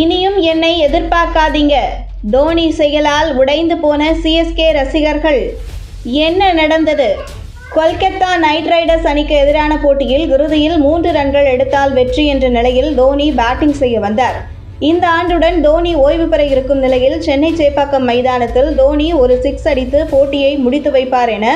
இனியும் என்னை எதிர்பார்க்காதீங்க. தோனி செயலால் உடைந்து போன சிஎஸ்கே ரசிகர்கள் என்ன நடந்தது? கொல்கத்தா நைட் ரைடர்ஸ் அணிக்கு எதிரான போட்டியில் இறுதியில் மூன்று ரன்கள் எடுத்தால் வெற்றி என்ற நிலையில் தோனி பேட்டிங் செய்ய வந்தார். இந்த ஆண்டுடன் தோனி ஓய்வு பெற இருக்கும் நிலையில் சென்னை சேப்பாக்கம் மைதானத்தில் தோனி ஒரு சிக்ஸ் அடித்து போட்டியை முடித்து வைப்பார் என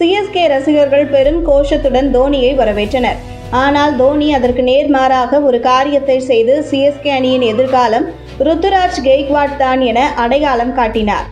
சிஎஸ்கே ரசிகர்கள் பெரும் கோஷத்துடன் தோனியை வரவேற்றனர். ஆனால் தோனி அதற்கு நேர்மாறாக ஒரு காரியத்தை செய்து சிஎஸ்கே அணியின் எதிர்காலம் ருத்துராஜ் கெய்க்வாட் தான் என அடையாளம் காட்டினார்.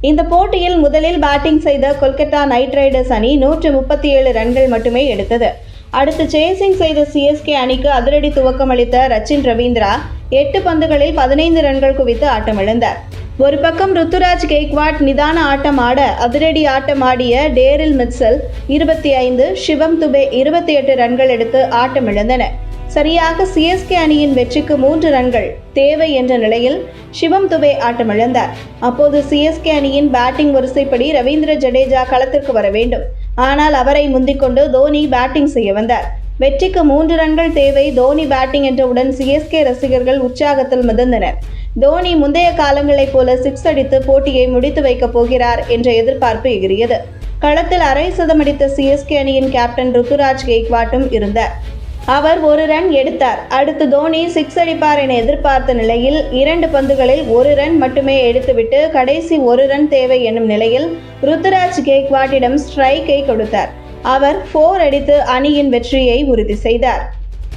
இந்த போட்டியில் முதலில் பேட்டிங் செய்த கொல்கத்தா நைட் ரைடர்ஸ் அணி நூற்று முப்பத்தி ஏழு ரன்கள் மட்டுமே எடுத்தது. அடுத்து சேசிங் செய்த சிஎஸ்கே அணிக்கு அதிரடி துவக்கம் அளித்த ரச்சின் ரவீந்திரா எட்டு பந்துகளில் பதினைந்து ரன்கள் குவித்து ஆட்டமிழந்தார். ஒரு பக்கம் ருத்துராஜ் கெய்க்வாட் நிதான ஆட்டம் ஆட அதிரடி ஆட்டம் ஆடிய டேரில் மிட்சல் இருபத்தி ஐந்து சிவம் துபே இருபத்தி எட்டு ரன்கள் எடுத்து ஆட்டமிழந்தன. சரியாக சிஎஸ்கே அணியின் வெற்றிக்கு மூன்று ரன்கள் தேவை என்ற நிலையில் சிவம் துபே ஆட்டமிழந்தார். அப்போது சிஎஸ்கே அணியின் பேட்டிங் வரிசைப்படி ரவீந்திர ஜடேஜா களத்திற்கு வர வேண்டும். ஆனால் அவரை முந்திக்கொண்டு தோனி பேட்டிங் செய்ய வந்தார். வெற்றிக்கு மூன்று ரன்கள் தேவை. தோனி பேட்டிங் என்றவுடன் சிஎஸ்கே ரசிகர்கள் உற்சாகத்தில் மிதந்தனர். தோனி முந்தைய காலங்களைப் போல சிக்ஸ் அடித்து போட்டியை முடித்து வைக்கப் போகிறார் என்ற எதிர்பார்ப்பு எகிரியது களத்தில் அரை சதமடித்த சிஎஸ்கே அணியின் கேப்டன் ருத்துராஜ் கெய்க்வாட்டும் இருந்தார். அவர் ஒரு ரன் எடுத்தார். அடுத்து தோனி சிக்ஸ் அடிப்பார் என எதிர்பார்த்த நிலையில் இரண்டு பந்துகளில் ஒரு ரன் மட்டுமே எடுத்துவிட்டு கடைசி ஒரு ரன் தேவை என்னும் நிலையில் ருத்துராஜ் கேக்வாட்டிடம் ஸ்ட்ரைக்கை கொடுத்தார். அவர் ஃபோர் அடித்து அணியின் வெற்றியை உறுதி செய்தார்.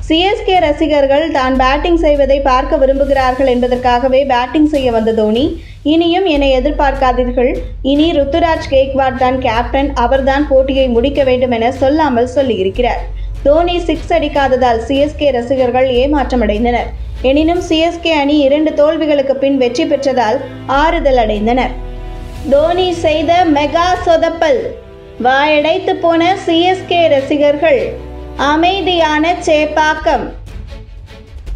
சிஎஸ்கே ரசிகர்கள் தான் பேட்டிங் செய்வதை பார்க்க விரும்புகிறார்கள் என்பதற்காகவே பேட்டிங் செய்ய வந்த தோனி இனியும் என்னை எதிர்பார்க்காதீர்கள். இனி ருத்துராஜ் கேக்வாட் தான் கேப்டன் அவர்தான் போட்டியை முடிக்க வேண்டும் என சொல்லாமல் சொல்லியிருக்கிறார். தோனி சிக்ஸ் அடிக்காததால் சிஎஸ்கே ரசிகர்கள் ஏமாற்றமடைந்தனர். எனினும் சிஎஸ்கே அணி இரண்டு தோல்விகளுக்கு பின் வெற்றி பெற்றதால் ஆறுதல் அடைந்தனர். தோனி செய்த மெகா சொதப்பல் வாயடைத்து போன சிஎஸ்கே ரசிகர்கள் அமைதியான சேப்பாக்கம்.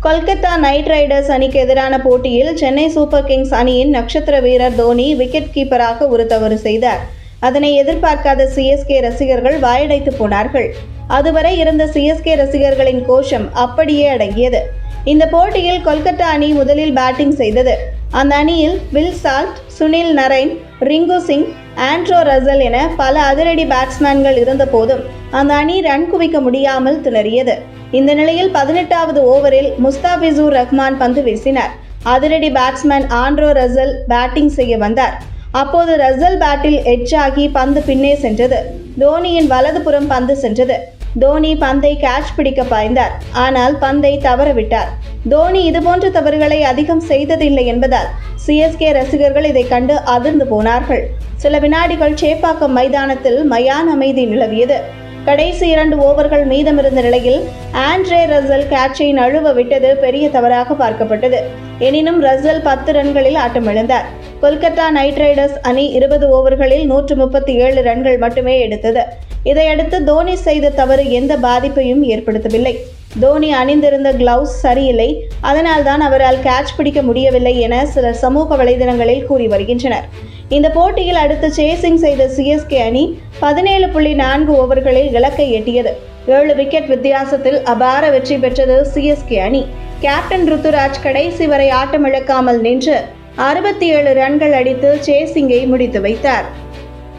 கொல்கத்தா நைட் ரைடர்ஸ் அணிக்கு எதிரான போட்டியில் சென்னை சூப்பர் கிங்ஸ் அணியின் நட்சத்திர வீரர் தோனி விக்கெட் கீப்பராக ஒரு தவறு செய்தார். அதனை எதிர்பார்க்காத சிஎஸ்கே ரசிகர்கள் வாயடைத்து போனார்கள். அதுவரை இருந்த சிஎஸ்கே ரசிகர்களின் கோஷம் அப்படியே அடங்கியது. இந்த போட்டியில் கொல்கத்தா அணி முதலில் பேட்டிங் செய்தது. அந்த அணியில் Will Salt Sunil Narine Rinku Singh Andre Russell என பல அதிரடி பேட்ஸ்மேன்கள் இருந்தபோதும் அந்த அணி ரன் குவிக்க முடியாமல் திணறியது. இந்த நிலையில் பதினெட்டாவது ஓவரில் முஸ்தாபிசூர் ரஹ்மான் பந்து வீசினார். அதிரடி பேட்ஸ்மேன் ஆண்ட்ரோ ரசல் பேட்டிங் செய்ய வந்தார். அப்போது ரசல் பேட்டில் எட்ஜ் ஆகி பந்து பின்னே சென்றது. தோனியின் வலதுபுறம் பந்து சென்றது. தோனி பந்தை கேட்ச் பிடிக்க பாய்ந்தார். ஆனால் பந்தை தவறவிட்டார். தோனி இதுபோன்ற தவறுகளை அதிகம் செய்ததில்லை என்பதால் சிஎஸ்கே ரசிகர்கள் இதை கண்டு அதிர்ந்து போனார்கள். சில வினாடிகள் சேப்பாக்கம் மைதானத்தில் மயான் அமைதி நிலவியது. கடைசி இரண்டு ஓவர்கள் மீதமிருந்த நிலையில் ஆண்ட்ரே ரசல் கேட்சை நழுவ விட்டது பெரிய தவறாக பார்க்கப்பட்டது. எனினும் ரசல் பத்து ரன்களில் ஆட்டமிழந்தார் கொல்கத்தா நைட் ரைடர்ஸ் அணி இருபது ஓவர்களில் நூற்று முப்பத்தி ஏழு ரன்கள் மட்டுமே எடுத்தது. இதையடுத்து தோனி செய்த தவறு எந்த பாதிப்பையும் ஏற்படுத்தவில்லை. தோனி அணிந்திருந்த கிளவுஸ் சரியில்லை. அதனால்தான் அவரால் கேட்ச் பிடிக்க முடியவில்லை என சிலர் சமூக வலைதளங்களில் கூறி வருகின்றனர். இந்த போட்டியில் அடுத்து சேசிங் செய்த சிஎஸ்கே அணி பதினேழு புள்ளி நான்கு ஓவர்களில் இலக்கை எட்டியது. ஏழு விக்கெட் வித்தியாசத்தில் அபார வெற்றி பெற்றது சிஎஸ்கே அணி. கேப்டன் ருத்துராஜ் கடைசி வரை ஆட்டமிழக்காமல் நின்று அறுபத்தி ஏழு ரன்கள் அடித்து சேசிங்கை முடித்து வைத்தார்.